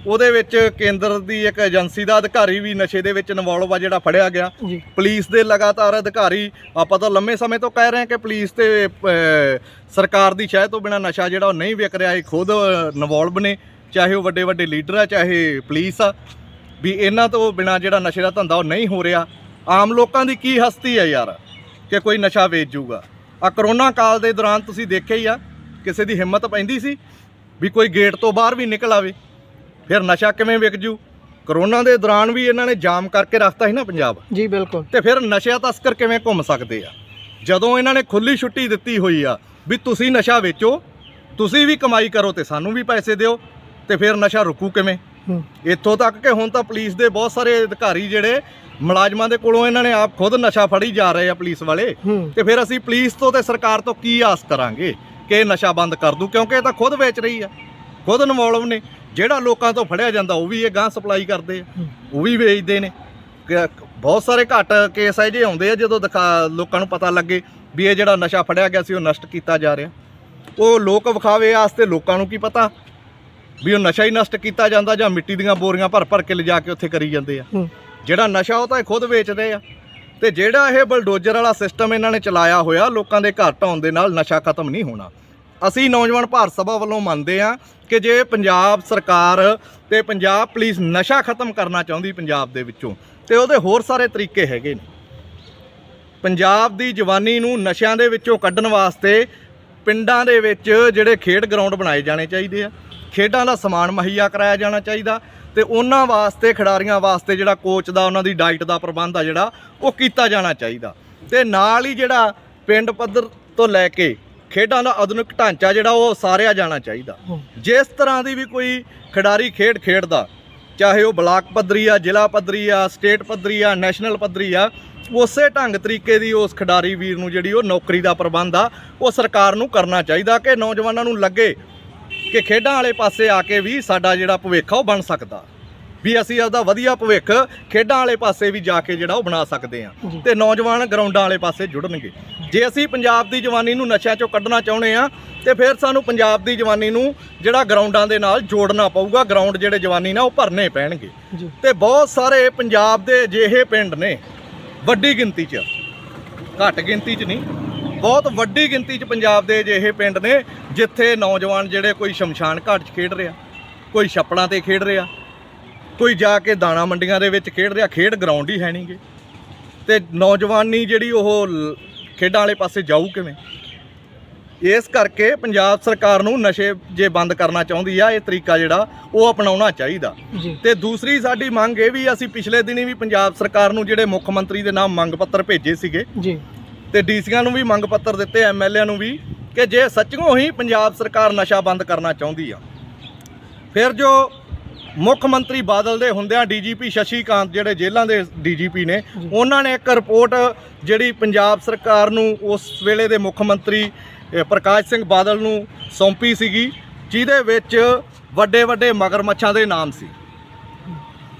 ਉਹਦੇ ਵਿੱਚ ਕੇਂਦਰ ਦੀ ਇੱਕ ਏਜੰਸੀ ਦਾ ਅਧਿਕਾਰੀ ਵੀ ਨਸ਼ੇ ਦੇ ਵਿੱਚ ਇਨਵੋਲਵ ਆ ਜਿਹੜਾ ਫੜਿਆ ਗਿਆ। ਪੁਲਿਸ ਦੇ ਲਗਾਤਾਰ ਅਧਿਕਾਰੀ ਆਪਾਂ ਤਾਂ ਲੰਮੇ ਸਮੇਂ ਤੋਂ ਕਹਿ ਰਹੇ ਹਾਂ ਕਿ ਪੁਲਿਸ ਤੇ ਸਰਕਾਰ ਦੀ ਸ਼ਹਿ ਤੋਂ ਬਿਨਾ ਨਸ਼ਾ ਜਿਹੜਾ ਉਹ ਨਹੀਂ ਵਿਕ ਰਿਹਾ ਇਹ ਖੁਦ ਇਨਵੋਲਵ ਨੇ ਚਾਹੇ ਉਹ ਵੱਡੇ ਵੱਡੇ ਲੀਡਰ ਆ ਚਾਹੇ ਪੁਲਿਸ ਆ ਵੀ ਇਹਨਾਂ ਤੋਂ ਬਿਨਾ ਜਿਹੜਾ ਨਸ਼ੇ ਦਾ ਧੰਦਾ ਉਹ ਨਹੀਂ ਹੋ ਰਿਹਾ। ਆਮ ਲੋਕਾਂ ਦੀ ਕੀ ਹਸਤੀ ਹੈ ਯਾਰ ਕਿ ਕੋਈ ਨਸ਼ਾ ਵੇਚ ਜੂਗਾ। ਆ ਕਰੋਨਾ ਕਾਲ ਦੇ ਦੌਰਾਨ ਤੁਸੀਂ ਦੇਖਿਆ ਹੀ ਆ ਕਿਸੇ ਦੀ ਹਿੰਮਤ ਪੈਂਦੀ ਸੀ ਵੀ ਕੋਈ ਗੇਟ ਤੋਂ ਬਾਹਰ ਵੀ ਨਿਕਲ ਆਵੇ ਫਿਰ ਨਸ਼ਾ ਕਿਵੇਂ ਵਿਕ ਜੂ? ਕਰੋਨਾ ਦੇ ਦੌਰਾਨ ਵੀ ਇਹਨਾਂ ਨੇ ਜਾਮ ਕਰਕੇ ਰੱਖਤਾ ਸੀ ਨਾ ਪੰਜਾਬ। ਜੀ ਬਿਲਕੁਲ। ਤੇ ਫਿਰ ਨਸ਼ਾ ਤਸਕਰ ਕਿਵੇਂ ਘੁੰਮ ਸਕਦੇ ਆ? ਜਦੋਂ ਇਹਨਾਂ ਨੇ ਖੁੱਲੀ ਛੁੱਟੀ ਦਿੱਤੀ ਹੋਈ ਆ ਵੀ ਤੁਸੀਂ ਨਸ਼ਾ ਵੇਚੋ ਤੁਸੀਂ ਵੀ ਕਮਾਈ ਕਰੋ ਤੇ ਸਾਨੂੰ ਵੀ ਪੈਸੇ ਦਿਓ ਤੇ ਫਿਰ ਨਸ਼ਾ ਰੁਕੂ ਕਿਵੇਂ? ਇੱਥੋਂ ਤੱਕ ਕਿ ਹੁਣ ਤਾਂ ਪੁਲਿਸ ਦੇ ਬਹੁਤ ਸਾਰੇ ਅਧਿਕਾਰੀ ਜਿਹੜੇ ਮੁਲਾਜ਼ਮਾਂ ਦੇ ਕੋਲੋਂ ਇਹਨਾਂ ਨੇ ਆਪ ਖੁਦ ਨਸ਼ਾ ਫੜੀ ਜਾ ਰਹੇ ਆ ਪੁਲਿਸ ਵਾਲੇ। ਤੇ ਫਿਰ ਅਸੀਂ ਪੁਲਿਸ ਤੋਂ ਤੇ ਸਰਕਾਰ ਤੋਂ ਕੀ ਆਸ ਕਰਾਂਗੇ? ਕਿ ਇਹ ਨਸ਼ਾ ਬੰਦ ਕਰ ਦੂ ਕਿਉਂਕਿ ਇਹ ਤਾਂ ਖੁਦ ਵੇਚ ਰਹੀ ਆ ਖੁਦ ਇਨਵੋਲਵ ਨੇ ਜਿਹੜਾ ਲੋਕਾਂ ਤੋਂ ਫੜਿਆ ਜਾਂਦਾ ਉਹ ਵੀ ਇਹ ਗਾਂ ਸਪਲਾਈ ਕਰਦੇ ਆ। ਉਹ ਵੀ ਵੇਚਦੇ ਨੇ। ਬਹੁਤ ਸਾਰੇ ਘੱਟ ਕੇਸ ਹੈ ਜੇ ਆਉਂਦੇ ਆ ਜਦੋਂ ਦਿਖਾ ਲੋਕਾਂ ਨੂੰ ਪਤਾ ਲੱਗੇ ਵੀ ਇਹ ਜਿਹੜਾ ਨਸ਼ਾ ਫੜਿਆ ਗਿਆ ਸੀ ਉਹ ਨਸ਼ਟ ਕੀਤਾ ਜਾ ਰਿਹਾ। ਉਹ ਲੋਕ ਵਿਖਾਵੇ ਵਾਸਤੇ ਲੋਕਾਂ ਨੂੰ ਕੀ ਪਤਾ ਵੀ ਉਹ ਨਸ਼ਾ ਹੀ ਨਸ਼ਟ ਕੀਤਾ ਜਾਂਦਾ ਜਾਂ ਮਿੱਟੀ ਦੀਆਂ ਬੋਰੀਆਂ ਭਰ ਭਰ ਕੇ ਲਿਜਾ ਕੇ ਉੱਥੇ ਕਰੀ ਜਾਂਦੇ ਆ। ਜਿਹੜਾ ਨਸ਼ਾ ਉਹ ਤਾਂ ਇਹ ਖੁਦ ਵੇਚਦੇ ਆ। ਤੇ ਜਿਹੜਾ ਇਹ ਬਲਡੋਜ਼ਰ ਵਾਲਾ ਸਿਸਟਮ ਇਹਨਾਂ ਨੇ ਚਲਾਇਆ ਹੋਇਆ, ਲੋਕਾਂ ਦੇ ਘਰ ਢਾਉਣ ਦੇ ਨਾਲ ਨਸ਼ਾ ਖਤਮ ਨਹੀਂ ਹੋਣਾ। ਅਸੀਂ ਨੌਜਵਾਨ ਭਾਰਤ ਸਭਾ ਵੱਲੋਂ ਮੰਨਦੇ ਆ ਕਿ ਜੇ ਪੰਜਾਬ ਸਰਕਾਰ ਤੇ ਪੰਜਾਬ ਪੁਲਿਸ ਨਸ਼ਾ ਖਤਮ ਕਰਨਾ ਚਾਹੁੰਦੀ ਪੰਜਾਬ ਦੇ ਵਿੱਚੋਂ, ਤੇ ਉਹਦੇ ਹੋਰ ਸਾਰੇ ਤਰੀਕੇ ਹੈਗੇ ਨੇ। ਪੰਜਾਬ ਦੀ ਜਵਾਨੀ ਨੂੰ ਨਸ਼ਿਆਂ ਦੇ ਵਿੱਚੋਂ ਕੱਢਣ ਵਾਸਤੇ ਪਿੰਡਾਂ ਦੇ ਵਿੱਚ ਜਿਹੜੇ ਖੇਡ ਗਰਾਊਂਡ ਬਣਾਏ ਜਾਣੇ ਚਾਹੀਦੇ ਆ। ਖੇਡਾਂ ਦਾ ਸਮਾਨ ਮੁਹੱਈਆ ਕਰਾਇਆ ਜਾਣਾ ਚਾਹੀਦਾ ਤੇ ਉਹਨਾਂ ਵਾਸਤੇ ਖਿਡਾਰੀਆਂ ਵਾਸਤੇ ਜਿਹੜਾ ਕੋਚ ਦਾ ਉਹਨਾਂ ਦੀ ਡਾਈਟ ਦਾ ਪ੍ਰਬੰਧ ਆ ਜਿਹੜਾ ਉਹ ਕੀਤਾ ਜਾਣਾ ਚਾਹੀਦਾ। ਤੇ ਨਾਲ ਹੀ ਜਿਹੜਾ ਪਿੰਡ ਪੱਧਰ ਤੋਂ ਲੈ ਕੇ ਖੇਡਾਂ ਦਾ ਆਧੁਨਿਕ ਢਾਂਚਾ ਜਿਹੜਾ ਉਹ ਸਾਰਿਆ ਜਾਣਾ ਚਾਹੀਦਾ। ਜਿਸ ਤਰ੍ਹਾਂ ਦੀ ਵੀ ਕੋਈ ਖਿਡਾਰੀ ਖੇਡ ਖੇਡਦਾ ਚਾਹੇ ਉਹ ਬਲਾਕ ਪੱਧਰੀ ਆ ਜ਼ਿਲ੍ਹਾ ਪੱਧਰੀ ਆ ਸਟੇਟ ਪੱਧਰੀ ਆ ਨੈਸ਼ਨਲ ਪੱਧਰੀ ਆ ਉਸੇ ਢੰਗ ਤਰੀਕੇ ਦੀ ਉਸ ਖਿਡਾਰੀ ਵੀਰ ਨੂੰ ਜਿਹੜੀ ਉਹ ਨੌਕਰੀ ਦਾ ਪ੍ਰਬੰਧ ਆ ਉਹ ਸਰਕਾਰ ਨੂੰ ਕਰਨਾ ਚਾਹੀਦਾ ਕਿ ਨੌਜਵਾਨਾਂ ਨੂੰ ਲੱਗੇ ਕਿ ਖੇਡਾਂ ਵਾਲੇ ਪਾਸੇ ਆ ਕੇ ਵੀ ਸਾਡਾ ਜਿਹੜਾ ਭਵਿੱਖ ਉਹ ਬਣ ਸਕਦਾ। ਵੀ ਅਸੀਂ ਆਪਦਾ ਵਧੀਆ ਭਵਿੱਖ ਖੇਡਾਂ ਵਾਲੇ ਪਾਸੇ ਵੀ ਜਾ ਕੇ ਜਿਹੜਾ ਉਹ ਬਣਾ ਸਕਦੇ ਆ। ਤੇ ਨੌਜਵਾਨ ਗਰਾਊਂਡਾਂ ਵਾਲੇ ਪਾਸੇ ਜੁੜਨਗੇ। ਜੇ ਅਸੀਂ ਪੰਜਾਬ ਦੀ ਜਵਾਨੀ ਨੂੰ ਨਸ਼ਿਆਂ ਚੋਂ ਕੱਢਣਾ ਚਾਹੁੰਦੇ ਆ ਤੇ ਫਿਰ ਸਾਨੂੰ ਪੰਜਾਬ ਦੀ ਜਵਾਨੀ ਨੂੰ ਜਿਹੜਾ ਗਰਾਊਂਡਾਂ ਦੇ ਨਾਲ ਜੋੜਨਾ ਪਊਗਾ ਗਰਾਊਂਡ ਜਿਹੜੇ ਜਵਾਨੀ ਨਾਲ ਉਹ ਭਰਨੇ ਪੈਣਗੇ। ਤੇ ਬਹੁਤ ਸਾਰੇ ਪੰਜਾਬ ਦੇ ਅਜਿਹੇ ਪਿੰਡ ਨੇ ਵੱਡੀ ਗਿਣਤੀ 'ਚ। ਘੱਟ ਗਿਣਤੀ 'ਚ ਨਹੀਂ ਬਹੁਤ ਵੱਡੀ ਗਿਣਤੀ 'ਚ ਪੰਜਾਬ ਦੇ ਅਜਿਹੇ ਪਿੰਡ ਨੇ ਜਿੱਥੇ ਨੌਜਵਾਨ ਜਿਹੜੇ ਕੋਈ ਸ਼ਮਸ਼ਾਨ ਘਾਟ 'ਚ ਖੇਡ ਰਿਹਾ ਕੋਈ ਛੱਪੜਾਂ ਤੇ ਖੇਡ ਰਿਹਾ ਕੋਈ ਜਾ ਕੇ ਦਾਣਾ ਮੰਡੀਆਂ ਦੇ ਵਿੱਚ ਖੇਡ ਰਿਹਾ ਖੇਡ ਗਰਾਊਂਡ ਹੀ ਹੈ ਨਹੀਂਗੇ ਤੇ ਨੌਜਵਾਨੀ ਜਿਹੜੀ ਉਹ ਖੇਡਾਂ ਵਾਲੇ ਪਾਸੇ ਜਾਊ ਕਿਵੇਂ? ਇਸ ਕਰਕੇ ਪੰਜਾਬ ਸਰਕਾਰ ਨੂੰ ਨਸ਼ੇ ਜੇ ਬੰਦ ਕਰਨਾ ਚਾਹੁੰਦੀ ਆ ਇਹ ਤਰੀਕਾ ਜਿਹੜਾ ਉਹ ਅਪਣਾਉਣਾ ਚਾਹੀਦਾ। ਤੇ ਦੂਸਰੀ ਸਾਡੀ ਮੰਗ ਇਹ ਵੀ ਅਸੀਂ ਪਿਛਲੇ ਦਿਨੀ ਵੀ ਪੰਜਾਬ ਸਰਕਾਰ ਨੂੰ ਜਿਹੜੇ ਮੁੱਖ ਮੰਤਰੀ ਦੇ ਨਾਮ ਮੰਗ ਪੱਤਰ ਭੇਜੇ ਸੀਗੇ। ਜੀ। ਤੇ ਡੀਸੀਆਂ ਨੂੰ ਵੀ ਮੰਗ ਪੱਤਰ ਦਿੱਤੇ ਐਮਐਲਏ ਨੂੰ ਵੀ ਕਿ ਜੇ ਸੱਚੀਓ ਹੀ ਪੰਜਾਬ ਸਰਕਾਰ ਨਸ਼ਾ ਬੰਦ ਕਰਨਾ ਚਾਹੁੰਦੀ ਆ ਫਿਰ ਜੋ ਮੁੱਖ ਮੰਤਰੀ ਬਾਦਲ ਦੇ ਹੁੰਦਿਆਂ ਡੀਜੀਪੀ ਸ਼ਸ਼ੀ ਕਾਂਤ ਜਿਹੜੇ ਜੇਲ੍ਹਾਂ ਦੇ ਡੀਜੀਪੀ ਨੇ। ਉਹਨਾਂ ਨੇ ਇੱਕ ਰਿਪੋਰਟ ਜਿਹੜੀ ਪੰਜਾਬ ਸਰਕਾਰ ਨੂੰ ਉਸ ਵੇਲੇ ਦੇ ਮੁੱਖ ਮੰਤਰੀ ਪ੍ਰਕਾਸ਼ ਸਿੰਘ ਬਾਦਲ ਨੂੰ ਸੌਂਪੀ ਸੀਗੀ ਜਿਹਦੇ ਵਿੱਚ ਵੱਡੇ ਵੱਡੇ ਮਗਰਮੱਛਾਂ ਦੇ ਨਾਮ ਸੀ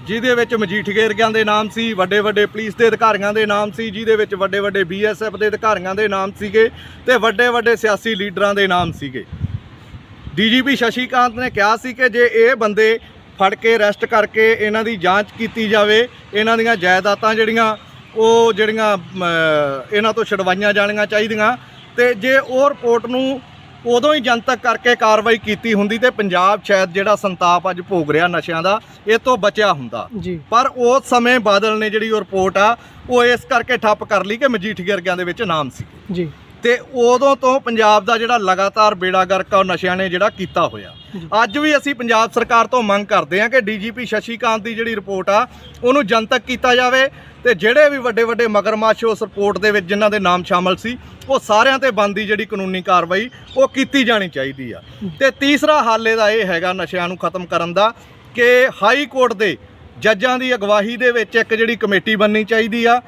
ਜਿਹਦੇ ਵਿੱਚ ਮਜੀਠੀਏ ਵਰਗਿਆਂ ਦੇ ਨਾਮ ਸੀ, ਵੱਡੇ ਵੱਡੇ ਪੁਲਿਸ ਦੇ ਅਧਿਕਾਰੀਆਂ ਦੇ ਨਾਮ ਸੀ, ਜਿਹਦੇ ਵਿੱਚ ਵੱਡੇ ਵੱਡੇ ਬੀਐਸਐਫ ਦੇ ਅਧਿਕਾਰੀਆਂ ਦੇ ਨਾਮ ਸੀਗੇ ਤੇ ਵੱਡੇ ਵੱਡੇ ਸਿਆਸੀ ਲੀਡਰਾਂ ਦੇ ਨਾਮ ਸੀਗੇ। ਡੀਜੀਪੀ ਸ਼ਸ਼ੀਕਾਂਤ ਨੇ ਕਿਹਾ ਸੀ ਕਿ ਜੇ ਇਹ ਬੰਦੇ ਫੜ ਕੇ ਅਰੈਸਟ ਕਰਕੇ ਇਹਨਾਂ ਦੀ ਜਾਂਚ ਕੀਤੀ ਜਾਵੇ, ਇਹਨਾਂ ਦੀਆਂ ਜਾਇਦਾਦਾਂ ਜਿਹੜੀਆਂ, ਉਹ ਜਿਹੜੀਆਂ ਇਹਨਾਂ ਤੋਂ ਛਡਵਾਈਆਂ ਜਾਣੀਆਂ ਚਾਹੀਦੀਆਂ ਤੇ ਜੇ ਉਹ ਰਿਪੋਰਟ ਨੂੰ ਉਦੋਂ ਹੀ ਜਨਤਕ ਕਰਕੇ ਕਾਰਵਾਈ ਕੀਤੀ ਹੁੰਦੀ ਤੇ ਪੰਜਾਬ ਸ਼ਾਇਦ ਜਿਹੜਾ ਸੰਤਾਪ ਅੱਜ ਭੋਗ ਰਿਹਾ ਨਸ਼ਿਆਂ ਦਾ ਇਹ ਤੋਂ ਬਚਿਆ ਹੁੰਦਾ। ਪਰ ਉਸ ਸਮੇਂ ਬਾਦਲ ਨੇ ਜਿਹੜੀ ਉਹ ਰਿਪੋਰਟ ਆ ਉਹ ਇਸ ਕਰਕੇ ਠੱਪ ਕਰ ਲਈ ਕਿ ਮਜੀਠੀਏ ਵਰਗਿਆਂ ਦੇ ਵਿੱਚ ਨਾਮ ਸੀ। ਜੀ। ਤੇ ਉਦੋਂ ਤੋਂ ਪੰਜਾਬ ਦਾ ਜਿਹੜਾ ਲਗਾਤਾਰ ਬੇੜਾ ਗਰਕ ਆ ਨਸ਼ਿਆਂ ਨੇ ਜਿਹੜਾ ਕੀਤਾ ਹੋਇਆ। ਅੱਜ ਵੀ ਅਸੀਂ ਪੰਜਾਬ ਸਰਕਾਰ ਤੋਂ ਮੰਗ ਕਰਦੇ ਹਾਂ ਕਿ ਡੀਜੀਪੀ ਸ਼ਸ਼ੀਕਾਂਤ ਦੀ ਜਿਹੜੀ ਰਿਪੋਰਟ ਆ ਉਹਨੂੰ ਜਨਤਕ ਕੀਤਾ ਜਾਵੇ। ਤੇ ਜਿਹੜੇ ਵੀ ਵੱਡੇ ਵੱਡੇ ਮਗਰਮੱਛ ਉਸ ਰਿਪੋਰਟ ਦੇ ਵਿੱਚ ਜਿਨ੍ਹਾਂ ਦੇ ਨਾਮ ਸ਼ਾਮਲ ਸੀ, ਉਹ ਸਾਰਿਆਂ ਤੇ ਬੰਦੀ ਜਿਹੜੀ ਕਾਨੂੰਨੀ ਕਾਰਵਾਈ, ਉਹ ਕੀਤੀ ਜਾਣੀ ਚਾਹੀਦੀ ਆ। ਤੇ ਤੀਸਰਾ ਹੱਲ ਇਹਦਾ ਇਹ ਹੈਗਾ ਨਸ਼ਿਆਂ ਨੂੰ ਖਤਮ ਕਰਨ ਦਾ ਕਿ ਹਾਈ ਕੋਰਟ ਦੇ ਜੱਜਾਂ ਦੀ ਅਗਵਾਈ ਦੇ ਵਿੱਚ ਇੱਕ ਜਿਹੜੀ ਕਮੇਟੀ ਬਣਨੀ ਚਾਹੀਦੀ ਆ।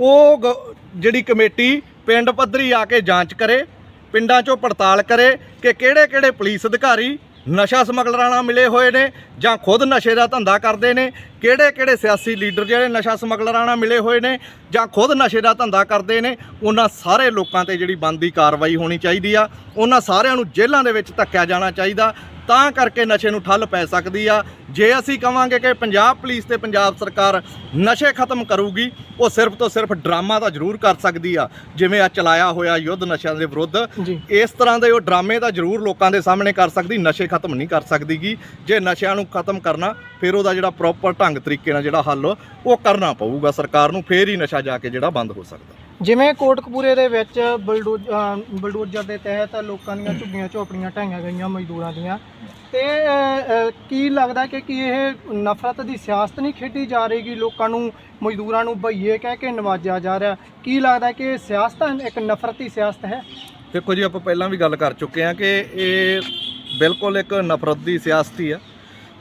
ਉਹ ਗ- ਜਿਹੜੀ ਕਮੇਟੀ ਪਿੰਡ ਪੱਧਰੀ ਆ ਕੇ ਜਾਂਚ ਕਰੇ, ਪਿੰਡਾਂ 'ਚੋਂ ਪੜਤਾਲ ਕਰੇ ਕਿ ਕਿਹੜੇ-ਕਿਹੜੇ ਪੁਲਿਸ ਅਧਿਕਾਰੀ ਨਸ਼ਾ ਸਮਗਲਰਾਂ ਨਾਲ ਮਿਲੇ ਹੋਏ ਨੇ ਜਾਂ ਖੁਦ ਨਸ਼ੇ ਦਾ ਧੰਦਾ ਕਰਦੇ ਨੇ? ਕਿਹੜੇ-ਕਿਹੜੇ ਸਿਆਸੀ ਲੀਡਰ ਜਿਹੜੇ ਨਸ਼ਾ ਸਮਗਲਰਾਂ ਨਾਲ ਮਿਲੇ ਹੋਏ ਨੇ ਜਾਂ ਖੁਦ ਨਸ਼ੇ ਦਾ ਧੰਦਾ ਕਰਦੇ ਨੇ? ਉਹਨਾਂ ਸਾਰੇ ਲੋਕਾਂ ਤੇ ਜਿਹੜੀ ਬੰਦੀ ਕਾਰਵਾਈ ਹੋਣੀ ਚਾਹੀਦੀ ਆ। ਉਹਨਾਂ ਸਾਰਿਆਂ ਨੂੰ ਜੇਲ੍ਹਾਂ ਦੇ ਵਿੱਚ ਧੱਕਿਆ ਜਾਣਾ ਚਾਹੀਦਾ। ਤਾਂ ਕਰਕੇ ਨਸ਼ੇ ਨੂੰ ਠੱਲ ਪੈ ਸਕਦੀ ਆ। ਜੇ ਅਸੀਂ ਕਵਾਂਗੇ ਕਿ ਪੰਜਾਬ ਪੁਲਿਸ ਤੇ ਪੰਜਾਬ ਸਰਕਾਰ ਨਸ਼ੇ ਖਤਮ ਕਰੂਗੀ ਉਹ ਸਿਰਫ ਤੋਂ ਸਿਰਫ ਡਰਾਮਾ ਤਾਂ ਜ਼ਰੂਰ ਕਰ ਸਕਦੀ ਆ। ਜਿਵੇਂ ਆ ਚਲਾਇਆ ਹੋਇਆ ਯੁੱਧ ਨਸ਼ਿਆਂ ਦੇ ਵਿਰੁੱਧ ਇਸ ਤਰ੍ਹਾਂ ਦੇ ਉਹ ਡਰਾਮੇ ਤਾਂ ਜ਼ਰੂਰ ਲੋਕਾਂ ਦੇ ਸਾਹਮਣੇ ਕਰ ਸਕਦੀ ਨਸ਼ੇ ਖਤਮ ਨਹੀਂ ਕਰ ਸਕਦੀਗੀ। ਜੇ ਨਸ਼ਿਆਂ ਨੂੰ ਖਤਮ ਕਰਨਾ ਫਿਰ ਉਹਦਾ ਜਿਹੜਾ ਪ੍ਰੋਪਰ ਢੰਗ ਤਰੀਕੇ ਨਾਲ ਜਿਹੜਾ ਹੱਲ ਉਹ ਕਰਨਾ ਪਊਗਾ ਸਰਕਾਰ ਨੂੰ ਫੇਰ ਹੀ ਨਸ਼ਾ ਜਾ ਕੇ ਜਿਹੜਾ ਬੰਦ ਹੋ ਸਕਦਾ। ਜਿਵੇਂ ਕੋਟਕਪੂਰੇ ਦੇ ਵਿੱਚ ਬਲਡੋਜ਼ਰ ਦੇ ਤਹਿਤ ਲੋਕਾਂ ਦੀਆਂ ਝੁੱਗੀਆਂ ਝੋਪੜੀਆਂ ਢਾਈਆਂ ਗਈਆਂ ਮਜ਼ਦੂਰਾਂ ਦੀਆਂ। ਤੇ ਅਹ, ਕੀ ਲੱਗਦਾ ਕਿ ਕੀ ਇਹ ਨਫ਼ਰਤ ਦੀ ਸਿਆਸਤ ਨਹੀਂ ਖੇਡੀ ਜਾ ਰਹੀ ਕਿ ਲੋਕਾਂ ਨੂੰ ਮਜ਼ਦੂਰਾਂ ਨੂੰ ਭਈਏ ਕਹਿ ਕੇ ਨਵਾਜਿਆ ਜਾ ਰਿਹਾ? ਕੀ ਲੱਗਦਾ ਕਿ ਇਹ ਸਿਆਸਤ ਇੱਕ ਨਫ਼ਰਤੀ ਸਿਆਸਤ ਹੈ? ਦੇਖੋ ਜੀ ਆਪਾਂ ਪਹਿਲਾਂ ਵੀ ਗੱਲ ਕਰ ਚੁੱਕੇ ਹਾਂ ਕਿ ਇਹ ਬਿਲਕੁਲ ਇੱਕ ਨਫ਼ਰਤ ਦੀ ਸਿਆਸਤ ਹੀ ਆ।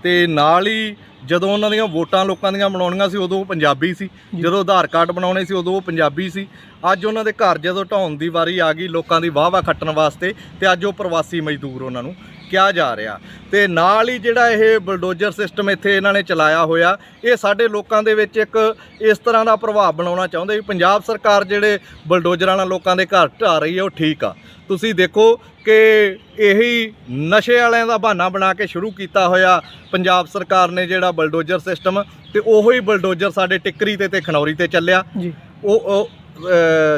ਤੇ ਨਾਲ ਹੀ ਜਦੋਂ ਉਹਨਾਂ ਦੀਆਂ ਵੋਟਾਂ ਲੋਕਾਂ ਦੀਆਂ ਬਣਾਉਣੀਆਂ ਸੀ ਉਦੋਂ ਉਹ ਪੰਜਾਬੀ ਸੀ। ਜਦੋਂ ਆਧਾਰ ਕਾਰਡ ਬਣਾਉਣੇ ਸੀ ਉਦੋਂ ਉਹ ਪੰਜਾਬੀ ਸੀ। ਅੱਜ ਉਹਨਾਂ ਦੇ ਘਰ ਜਦੋਂ ਢਾਉਣ ਦੀ ਵਾਰੀ ਆ ਗਈ ਲੋਕਾਂ ਦੀ ਵਾਹ-ਵਾਹ ਖੱਟਣ ਵਾਸਤੇ ਤੇ ਅੱਜ ਉਹ ਪ੍ਰਵਾਸੀ ਮਜ਼ਦੂਰ ਉਹਨਾਂ ਨੂੰ। ਕਿਹਾ ਜਾ ਰਿਹਾ। ਤੇ ਨਾਲ ਹੀ ਜਿਹੜਾ ਇਹ ਬਲਡੋਜ਼ਰ ਸਿਸਟਮ ਇੱਥੇ ਇਹਨਾਂ ਨੇ ਚਲਾਇਆ ਹੋਇਆ ਇਹ ਸਾਡੇ ਲੋਕਾਂ ਦੇ ਵਿੱਚ ਇੱਕ ਇਸ ਤਰ੍ਹਾਂ ਦਾ ਪ੍ਰਭਾਵ ਬਣਾਉਣਾ ਚਾਹੁੰਦੇ ਵੀ ਪੰਜਾਬ ਸਰਕਾਰ ਜਿਹੜੇ ਬਲਡੋਜ਼ਰਾਂ ਨਾਲ ਲੋਕਾਂ ਦੇ ਘਰ ਢਾ ਰਹੀ ਹੈ ਉਹ ਠੀਕ ਆ। ਤੁਸੀਂ ਦੇਖੋ ਕਿ ਇਹੀ ਨਸ਼ੇ ਵਾਲਿਆਂ ਦਾ ਬਹਾਨਾ ਬਣਾ ਕੇ ਸ਼ੁਰੂ ਕੀਤਾ ਹੋਇਆ ਪੰਜਾਬ ਸਰਕਾਰ ਨੇ ਜਿਹੜਾ ਬਲਡੋਜ਼ਰ ਸਿਸਟਮ ਤੇ ਉਹੋ ਹੀ ਬਲਡੋਜ਼ਰ ਸਾਡੇ ਟਿੱਕਰੀ ਤੇ ਤੇ ਖਨੌਰੀ ਤੇ ਚੱਲਿਆ। ਜੀ। ਉਹ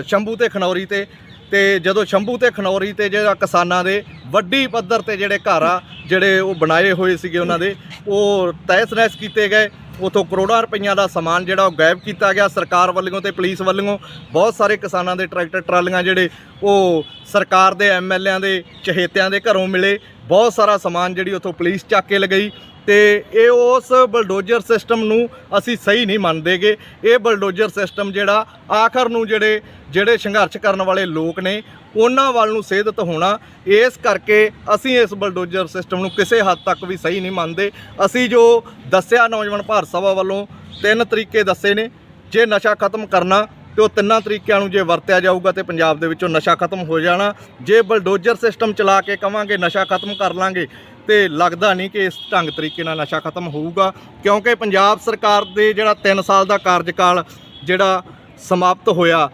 ਸ਼ੰਭੂ ਤੇ ਖਨੌਰੀ ਤੇ ਤੇ ਜਦੋਂ ਸ਼ੰਭੂ ਤੇ ਖਨੌਰੀ ਤੇ ਜਿਹੜਾ ਕਿਸਾਨਾਂ ਦੇ ਵੱਡੀ ਪੱਧਰ ਤੇ ਜਿਹੜੇ ਘਰ ਆ, ਜਿਹੜੇ ਉਹ ਬਣਾਏ ਹੋਏ ਸੀਗੇ ਉਹਨਾਂ ਦੇ, ਉਹ ਤਹਿਸ ਨਹਿਸ ਕੀਤੇ ਗਏ। ਉਥੋਂ ਕਰੋੜਾਂ ਰੁਪਈਆਂ ਦਾ ਸਮਾਨ ਜਿਹੜਾ ਉਹ ਗਾਇਬ ਕੀਤਾ ਗਿਆ। ਸਰਕਾਰ ਵੱਲੋਂ ਤੇ ਪੁਲਿਸ ਵੱਲੋਂ ਬਹੁਤ ਸਾਰੇ ਕਿਸਾਨਾਂ ਦੇ ਟਰੈਕਟਰ, ਟਰਾਲੀਆਂ ਜਿਹੜੇ ਉਹ ਸਰਕਾਰ ਦੇ ਐਮਐਲਏਆਂ ਦੇ ਚਹੇਤਿਆਂ ਦੇ ਘਰੋਂ ਮਿਲੇ। ਬਹੁਤ ਸਾਰਾ ਸਮਾਨ ਜਿਹੜੀ ਉਥੋਂ ਪੁਲਿਸ ਚੱਕ ਕੇ ਲਗਈ। ਤੇ ਇਹ ਉਸ ਬਲਡੋਜ਼ਰ ਸਿਸਟਮ ਨੂੰ ਅਸੀਂ ਸਹੀ ਨਹੀਂ ਮੰਨਦੇਗੇ। ਇਹ ਬਲਡੋਜ਼ਰ ਸਿਸਟਮ ਜਿਹੜਾ ਆਖਰ ਨੂੰ ਜਿਹੜੇ ਜਿਹੜੇ ਸੰਘਰਸ਼ ਕਰਨ ਵਾਲੇ ਲੋਕ ਨੇ, ਉਹਨਾਂ ਵੱਲ ਨੂੰ ਸੇਧਤ ਹੋਣਾ, ਇਸ ਕਰਕੇ ਅਸੀਂ ਇਸ ਬਲਡੋਜ਼ਰ ਸਿਸਟਮ ਨੂੰ ਕਿਸੇ ਹੱਦ ਤੱਕ ਵੀ ਸਹੀ ਨਹੀਂ ਮੰਨਦੇ। ਅਸੀਂ ਜੋ ਦੱਸਿਆ ਨੌਜਵਾਨ ਭਾਰਤ ਸਭਾ ਵੱਲੋਂ, ਤਿੰਨ ਤਰੀਕੇ ਦੱਸੇ ਨੇ। ਜੇ ਨਸ਼ਾ ਖਤਮ ਕਰਨਾ ਤੇ ਉਹ ਤਿੰਨਾਂ ਤਰੀਕਿਆਂ ਨੂੰ ਜੇ ਵਰਤਿਆ ਜਾਊਗਾ ਤੇ ਪੰਜਾਬ ਦੇ ਵਿੱਚੋਂ ਨਸ਼ਾ ਖਤਮ ਹੋ ਜਾਣਾ। ਜੇ ਬਲਡੋਜ਼ਰ ਸਿਸਟਮ ਚਲਾ ਕੇ ਕਵਾਂਗੇ ਨਸ਼ਾ ਖਤਮ ਕਰ ਲਾਂਗੇ ਤੇ ਲੱਗਦਾ ਨਹੀਂ ਕਿ ਇਸ ਢੰਗ ਤਰੀਕੇ ਨਾਲ ਨਸ਼ਾ ਖਤਮ ਹੋਊਗਾ ਕਿਉਂਕਿ ਪੰਜਾਬ ਸਰਕਾਰ ਦੇ ਜਿਹੜਾ 3 ਸਾਲ ਦਾ ਕਾਰਜਕਾਲ ਜਿਹੜਾ ਸਮਾਪਤ ਹੋਇਆ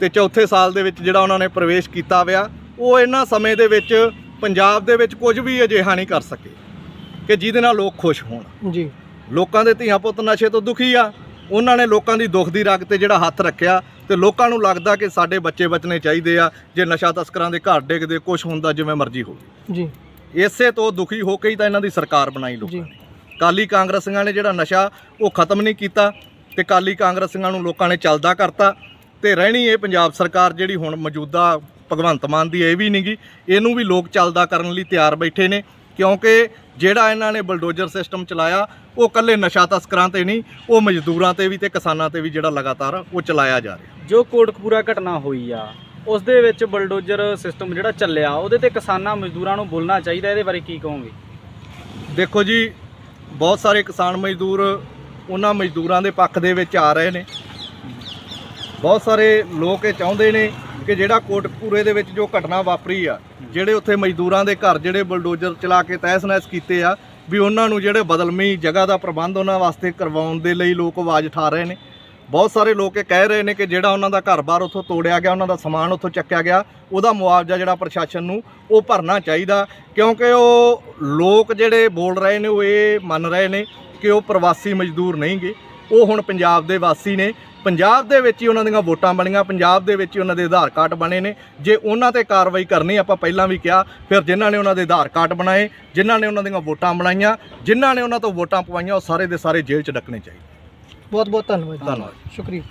ਤੇ ਚੌਥੇ ਸਾਲ ਦੇ ਵਿੱਚ ਜਿਹੜਾ ਉਹਨਾਂ ਨੇ ਪ੍ਰਵੇਸ਼ ਕੀਤਾ ਵਿਆ ਉਹ ਇਹਨਾਂ ਸਮੇਂ ਦੇ ਵਿੱਚ ਪੰਜਾਬ ਦੇ ਵਿੱਚ ਕੁਝ ਵੀ ਅਜਿਹਾ ਨਹੀਂ ਕਰ ਸਕੇ ਕਿ ਜਿਹਦੇ ਨਾਲ ਲੋਕ ਖੁਸ਼ ਹੋਣ। ਜੀ। ਲੋਕਾਂ ਦੇ ਧੀਆਂ ਪੁੱਤ ਨਸ਼ੇ ਤੋਂ ਦੁਖੀ ਆ। ਉਹਨਾਂ ਨੇ ਲੋਕਾਂ ਦੀ ਦੁੱਖ ਦੀ ਰਗ ਤੇ ਜਿਹੜਾ ਹੱਥ ਰੱਖਿਆ ਤੇ ਲੋਕਾਂ ਨੂੰ ਲੱਗਦਾ ਕਿ ਸਾਡੇ ਬੱਚੇ ਬਚਣੇ ਚਾਹੀਦੇ ਆ ਜੇ ਨਸ਼ਾ ਤਸਕਰਾਂ ਦੇ ਘਰ ਡਿੱਗਦੇ ਕੁਝ ਹੁੰਦਾ ਜਿਵੇਂ ਮਰਜ਼ੀ ਹੋਵੇ। ਜੀ। ਇਸੇ ਤੋਂ ਦੁਖੀ ਹੋ ਕੇ ਹੀ ਤਾਂ ਇਹਨਾਂ ਦੀ ਸਰਕਾਰ ਬਣਾਈ ਲੋਕਾਂ ਨੇ। ਕਾਲੀ ਕਾਂਗਰਸੀਆਂ ਨੇ ਜਿਹੜਾ ਨਸ਼ਾ ਉਹ ਖਤਮ ਨਹੀਂ ਕੀਤਾ ਤੇ ਕਾਲੀ ਕਾਂਗਰਸੀਆਂ ਨੂੰ ਲੋਕਾਂ ਨੇ ਚੱਲਦਾ ਕਰਤਾ ਤੇ ਰਹਿਣੀ ਇਹ ਪੰਜਾਬ ਸਰਕਾਰ ਜਿਹੜੀ ਹੁਣ ਮੌਜੂਦਾ ਭਗਵੰਤ ਮਾਨ ਦੀ ਇਹ ਵੀ ਨਹੀਂਗੀ ਇਹਨੂੰ ਵੀ ਲੋਕ ਚੱਲਦਾ ਕਰਨ ਲਈ ਤਿਆਰ ਬੈਠੇ ਨੇ ਕਿਉਂਕਿ ਜਿਹੜਾ ਇਹਨਾਂ ਨੇ ਬਲਡੋਜ਼ਰ ਸਿਸਟਮ ਚਲਾਇਆ ਉਹ ਕੱਲੇ ਨਸ਼ਾ ਤਸਕਰਾਂ ਤੇ ਨਹੀਂ ਉਹ ਮਜ਼ਦੂਰਾਂ ਤੇ ਵੀ ਤੇ ਕਿਸਾਨਾਂ ਤੇ ਵੀ ਜਿਹੜਾ ਲਗਾਤਾਰ ਉਹ ਚਲਾਇਆ ਜਾ ਰਿਹਾ। ਜੋ ਕੋਟਕਪੂਰਾ ਘਟਨਾ ਹੋਈ ਆ ਉਸ ਦੇ ਵਿੱਚ ਬਲਡੋਜ਼ਰ ਸਿਸਟਮ ਜਿਹੜਾ ਚੱਲਿਆ ਉਹਦੇ ਤੇ ਕਿਸਾਨਾਂ ਮਜ਼ਦੂਰਾਂ ਨੂੰ ਬੋਲਣਾ ਚਾਹੀਦਾ ਇਹਦੇ ਬਾਰੇ ਕੀ ਕਹੋਗੇ? ਦੇਖੋ ਜੀ ਬਹੁਤ ਸਾਰੇ ਕਿਸਾਨ ਮਜ਼ਦੂਰ ਉਹਨਾਂ ਮਜ਼ਦੂਰਾਂ ਦੇ ਪੱਖ ਦੇ ਵਿੱਚ ਆ ਰਹੇ ਨੇ। ਬਹੁਤ ਸਾਰੇ ਲੋਕ ਇਹ ਚਾਹੁੰਦੇ ਨੇ ਕਿ ਜਿਹੜਾ ਕੋਟਕਪੂਰੇ ਦੇ ਵਿੱਚ ਜੋ ਘਟਨਾ ਵਾਪਰੀ ਆ ਜਿਹੜੇ ਉੱਥੇ ਮਜ਼ਦੂਰਾਂ ਦੇ ਘਰ ਜਿਹੜੇ ਬਲਡੋਜ਼ਰ ਚਲਾ ਕੇ ਤਹਿਸ-ਨਹਿਸ ਕੀਤੇ ਆ ਵੀ ਉਹਨਾਂ ਨੂੰ ਜਿਹੜੇ ਬਦਲਮੀ ਜਗ੍ਹਾ ਦਾ ਪ੍ਰਬੰਧ ਉਹਨਾਂ ਵਾਸਤੇ ਕਰਵਾਉਣ ਦੇ ਲਈ ਲੋਕ ਆਵਾਜ਼ ਉਠਾ ਰਹੇ ਨੇ। ਬਹੁਤ ਸਾਰੇ ਲੋਕ ਇਹ ਕਹਿ ਰਹੇ ਨੇ ਕਿ ਜਿਹੜਾ ਉਹਨਾਂ ਦਾ ਘਰ-ਬਾਰ ਉੱਥੋਂ ਤੋੜਿਆ ਗਿਆ, ਉਹਨਾਂ ਦਾ ਸਮਾਨ ਉੱਥੋਂ ਚੱਕਿਆ ਗਿਆ, ਉਹਦਾ ਮੁਆਵਜ਼ਾ ਜਿਹੜਾ ਪ੍ਰਸ਼ਾਸਨ ਨੂੰ ਉਹ ਭਰਨਾ ਚਾਹੀਦਾ। ਕਿਉਂਕਿ ਉਹ ਲੋਕ ਜਿਹੜੇ ਬੋਲ ਰਹੇ ਨੇ, ਉਹ ਇਹ ਮੰਨ ਰਹੇ ਨੇ ਕਿ ਉਹ ਪ੍ਰਵਾਸੀ ਮਜ਼ਦੂਰ ਨਹੀਂਗੇ। ਉਹ ਹੁਣ ਪੰਜਾਬ ਦੇ ਵਾਸੀ ਨੇ। ਪੰਜਾਬ ਦੇ ਵਿੱਚ ਹੀ ਉਹਨਾਂ ਦੀਆਂ ਵੋਟਾਂ ਬਣੀਆਂ ਪੰਜਾਬ ਦੇ ਵਿੱਚ ਹੀ ਉਹਨਾਂ ਦੇ ਆਧਾਰ ਕਾਰਡ ਬਣੇ ਨੇ। ਜੇ ਉਹਨਾਂ ਤੇ ਕਾਰਵਾਈ ਕਰਨੀ ਆਪਾਂ ਪਹਿਲਾਂ ਵੀ ਕਿਹਾ ਫਿਰ ਜਿਨ੍ਹਾਂ ਨੇ ਉਹਨਾਂ ਦੇ ਆਧਾਰ ਕਾਰਡ ਬਣਾਏ ਜਿਨ੍ਹਾਂ ਨੇ ਉਹਨਾਂ ਦੀਆਂ ਵੋਟਾਂ ਬਣਾਈਆਂ ਜਿਨ੍ਹਾਂ ਨੇ ਉਹਨਾਂ ਤੋਂ ਵੋਟਾਂ ਪਵਾਈਆਂ ਉਹ ਸਾਰੇ ਦੇ ਸਾਰੇ ਜੇਲ੍ਹ 'ਚ ਡੱਕਣੇ ਚਾਹੀਦੇ। ਬਹੁਤ ਬਹੁਤ ਧੰਨਵਾਦ। ਧੰਨਵਾਦ। ਸ਼ੁਕਰੀਆ।